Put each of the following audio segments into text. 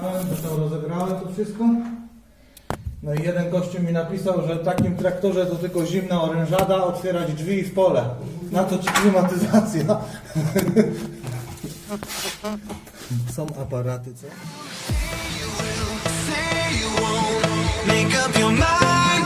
Zresztą rozegrałem to wszystko. No i jeden gościu mi napisał, że w takim traktorze to tylko zimna orężada, otwierać drzwi w pole. Na to ci klimatyzacja. Są aparaty, co? Make up your mind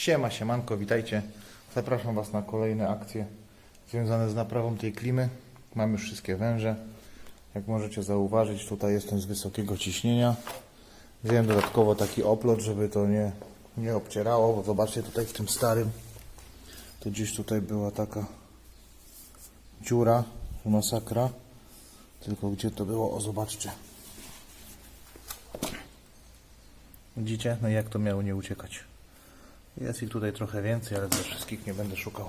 Siema, siemanko, witajcie. Zapraszam Was na kolejne akcje związane z naprawą tej klimy. Mam już wszystkie węże. Jak możecie zauważyć, tutaj jestem z wysokiego ciśnienia. Wziąłem dodatkowo taki oplot, żeby to nie, nie obcierało, bo zobaczcie tutaj w tym starym, to gdzieś tutaj była taka dziura, masakra. Tylko gdzie to było? O, zobaczcie. Widzicie? No jak to miało nie uciekać? Jest ich tutaj trochę więcej, ale ze wszystkich nie będę szukał.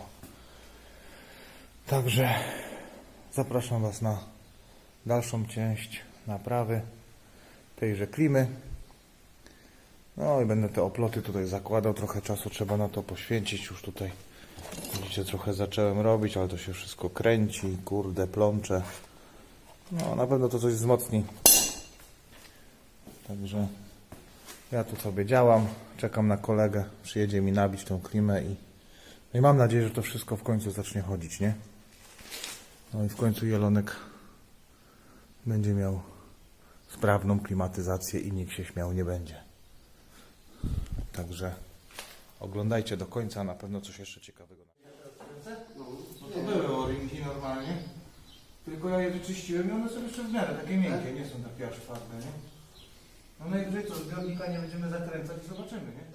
Także zapraszam Was na dalszą część naprawy tejże klimy. No i będę te oploty tutaj zakładał. Trochę czasu trzeba na to poświęcić. Już tutaj widzicie, trochę zacząłem robić, ale to się wszystko kręci, kurde, plącze. No na pewno to coś wzmocni. Także ja tu sobie działam, czekam na kolegę, przyjedzie mi nabić tą klimę i, no i mam nadzieję, że to wszystko w końcu zacznie chodzić, nie? No i w końcu Jelonek będzie miał sprawną klimatyzację i nikt się śmiał nie będzie. Także oglądajcie do końca, na pewno coś jeszcze ciekawego. No to były orinki normalnie, tylko ja je wyczyściłem i one są jeszcze w miarę takie miękkie, nie są takie aż twarde, nie? No najwyżej co, zbiornika nie będziemy zakręcać i zobaczymy, nie?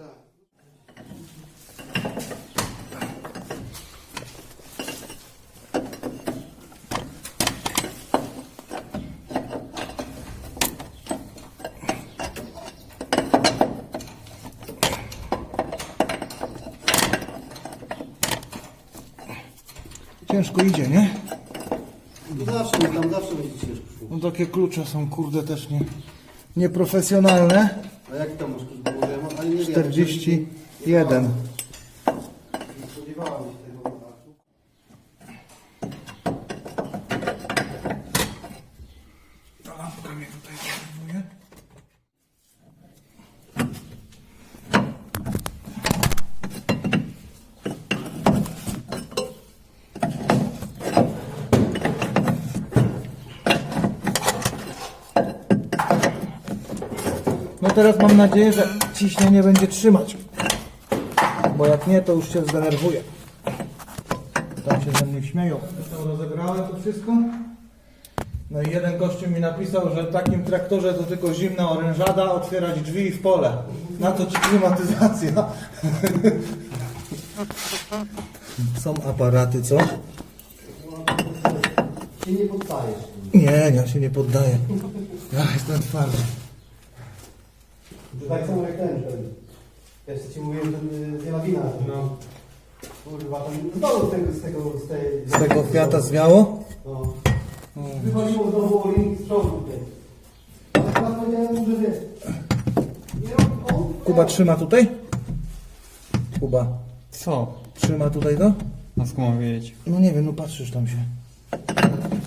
Ciężko idzie, nie? No zawsze, tam zawsze będzie ciężko. No takie klucze są kurde też nie, nieprofesjonalne. A jak tam masz wiem. 41. Nie spodziewałem się tego. Ta lampka mnie tutaj denerwuje. Teraz mam nadzieję, że ciśnienie będzie trzymać. Bo jak nie, to już się zdenerwuję. Tam się ze mnie śmieją. Zresztą rozegrałem to wszystko. No i jeden gościu mi napisał, że w takim traktorze to tylko zimna orężada, otwierać drzwi i w pole. Na to ci klimatyzacja. Są aparaty, co? Się nie poddajesz. Nie, ja się nie poddaję. Ja jestem twardy. To tak samo jak ten. ten. Ja ci mówiłem, ten z Jelawina. No. Kurwa, tam znowu z tego, z tego, z tej... Z tego kwiata zwiało? No. Wychodziło znowu o link z przodu. Ale chyba powiedziałem, że wiesz. Kuba trzyma tutaj? Kuba, Co? trzyma tutaj to? A skąd mam wiedzieć? No nie wiem, no patrzysz tam się.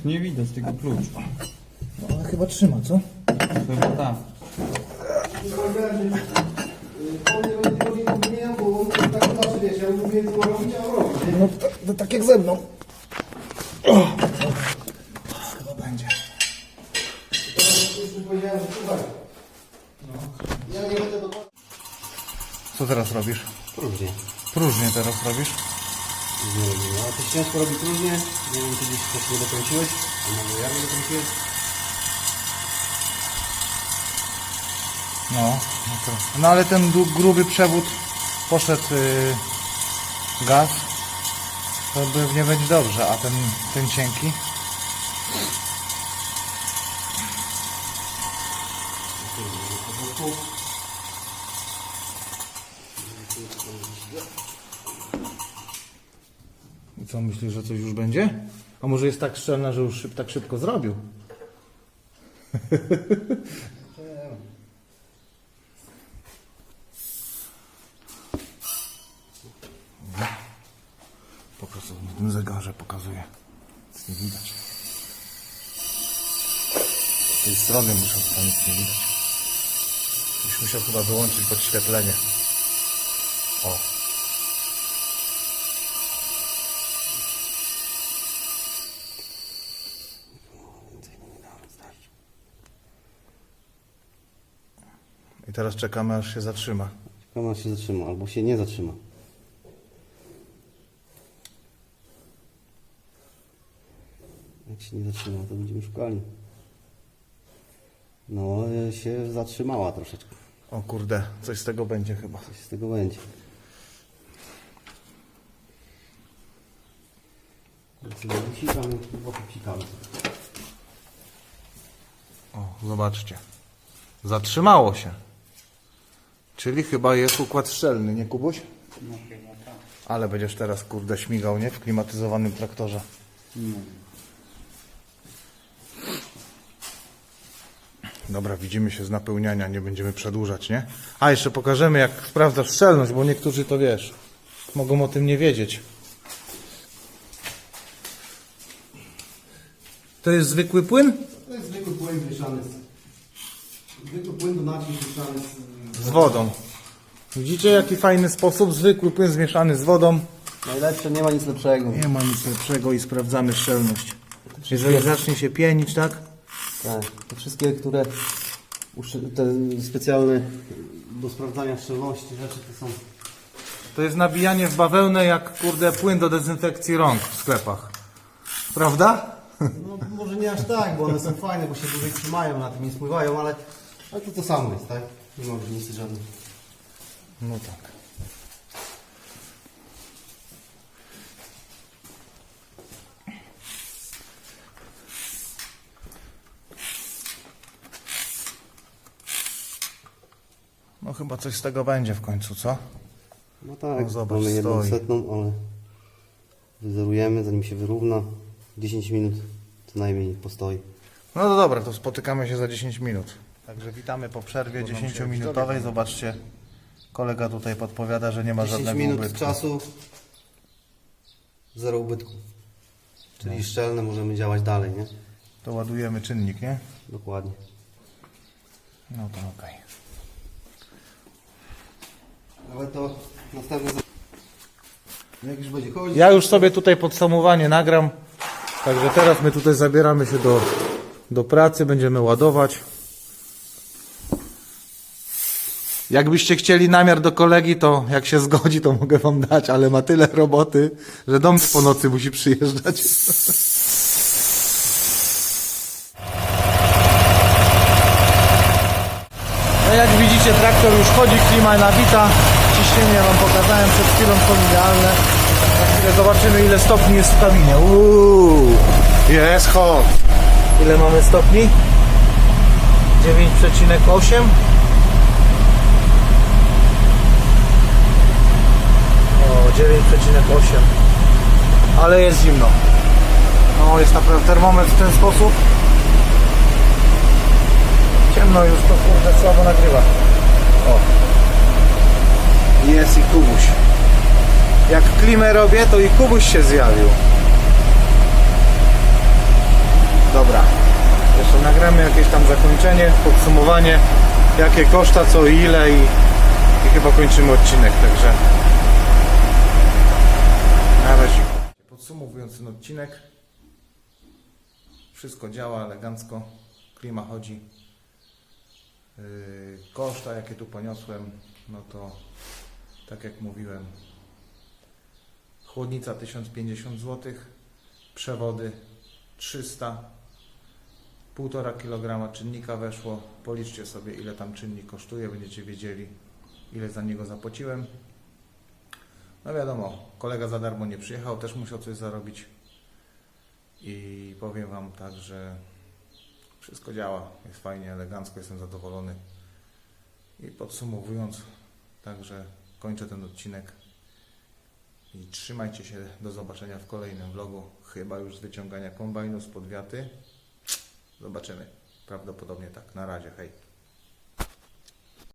Nie widać tego klucza. No ale chyba trzyma, co? Chyba tak. Chodził do mnie, bo on tak zawsze wiesz, ja mówię, co robić, a on robi. nie? No to, to tak jak ze mną. O. Chyba będzie. Teraz już powiedziałem, że słuchaj. Ja nie będę dokładnie. Co teraz robisz? Próżnie. Próżnie teraz robisz? Nie wiem, no, ale to się ciężko robić różnie. Nie wiem, czy gdzieś coś nie dokończyłeś, a może ja nie dokończyłem. No, no, no ale ten gruby przewód poszedł y, gaz, to pewnie będzie dobrze, a ten, ten cienki. I co, myślisz, że coś już będzie? A może jest tak szczelna, że już szyb, tak szybko zrobił? Po prostu w tym zegarze pokazuje. Nic nie widać. Z tej strony muszę, tam nic nie widać. Już musiał chyba wyłączyć podświetlenie. O. I teraz czekamy aż się zatrzyma. Kamera się zatrzyma, albo się nie zatrzyma. Się nie zatrzyma, to będziemy szukali. No, się zatrzymała troszeczkę. O kurde, coś z tego będzie chyba. Coś z tego będzie. Nie. O, zobaczcie. Zatrzymało się. Czyli chyba jest układ szczelny, nie Kubuś? Ale będziesz teraz, kurde, śmigał, nie? W klimatyzowanym traktorze. Dobra, widzimy się z napełniania, nie będziemy przedłużać, nie? A, jeszcze pokażemy, jak sprawdzasz szczelność, bo niektórzy to wiesz, mogą o tym nie wiedzieć. To jest zwykły płyn? To jest zwykły płyn mieszany z... Zwykły płyn do naczyń mieszany z... Z wodą. Widzicie, jaki fajny sposób? Zwykły płyn zmieszany z wodą. Najlepsze, nie ma nic lepszego. Nie ma nic lepszego i sprawdzamy szczelność. Jeżeli zacznie się pienić, tak? Tak, te wszystkie, które te specjalne do sprawdzania szczelności rzeczy to są To jest nabijanie w bawełnę jak, kurde, płyn do dezynfekcji rąk w sklepach. Prawda? No może nie aż tak, bo one są fajne, bo się dłużej trzymają, na tym nie spływają, ale, ale to to samo jest, tak? Nie ma różnicy żadnej. No tak. Chyba coś z tego będzie w końcu, co? No tak, No zobacz, mamy jedną stoi. setną, ale wyzerujemy, zanim się wyrówna. 10 minut co najmniej postoi. No to dobra, to spotykamy się za 10 minut. Także witamy po przerwie 10-minutowej. Zobaczcie, kolega tutaj podpowiada, że nie ma 10 żadnego minut ubytku. czasu, zero ubytku. Czyli szczelne możemy działać dalej, nie? To ładujemy czynnik, nie? Dokładnie. No to okej. Ale to następne... Jak już będzie chodzić... Ja już sobie tutaj podsumowanie nagram. Także teraz my tutaj zabieramy się do, do pracy, będziemy ładować. Jakbyście chcieli namiar do kolegi, to jak się zgodzi, to mogę wam dać, ale ma tyle roboty, że do mnie po nocy musi przyjeżdżać. No jak widzicie, traktor już chodzi, klima nabita. Ciśnienie wam pokazałem przed chwilą, są idealne. Za chwilę zobaczymy, ile stopni jest w kabinie. Uuu, jest hot. Ile mamy stopni? 9,8. O, 9,8. Ale jest zimno. No, jest naprawdę termometr w ten sposób. Ciemno już to kurde słabo nagrywa. O. Jest i Kubuś. Jak klimę robię, to i Kubuś się zjawił. Dobra. Jeszcze nagramy jakieś tam zakończenie, podsumowanie, jakie koszta, co i ile i, i chyba kończymy odcinek, także na razie. Podsumowując ten odcinek, wszystko działa elegancko, klima chodzi. Yy, koszta jakie tu poniosłem, no to tak jak mówiłem, chłodnica 1050 zł, przewody 300, 1,5 kg czynnika weszło. Policzcie sobie ile tam czynnik kosztuje, będziecie wiedzieli ile za niego zapłaciłem. No wiadomo, kolega za darmo nie przyjechał, też musiał coś zarobić. I powiem Wam tak, że wszystko działa, jest fajnie, elegancko, jestem zadowolony. I podsumowując, także kończę ten odcinek. I trzymajcie się, do zobaczenia w kolejnym vlogu, chyba już z wyciągania kombajnu spod wiaty. Zobaczymy, prawdopodobnie tak. Na razie, hej.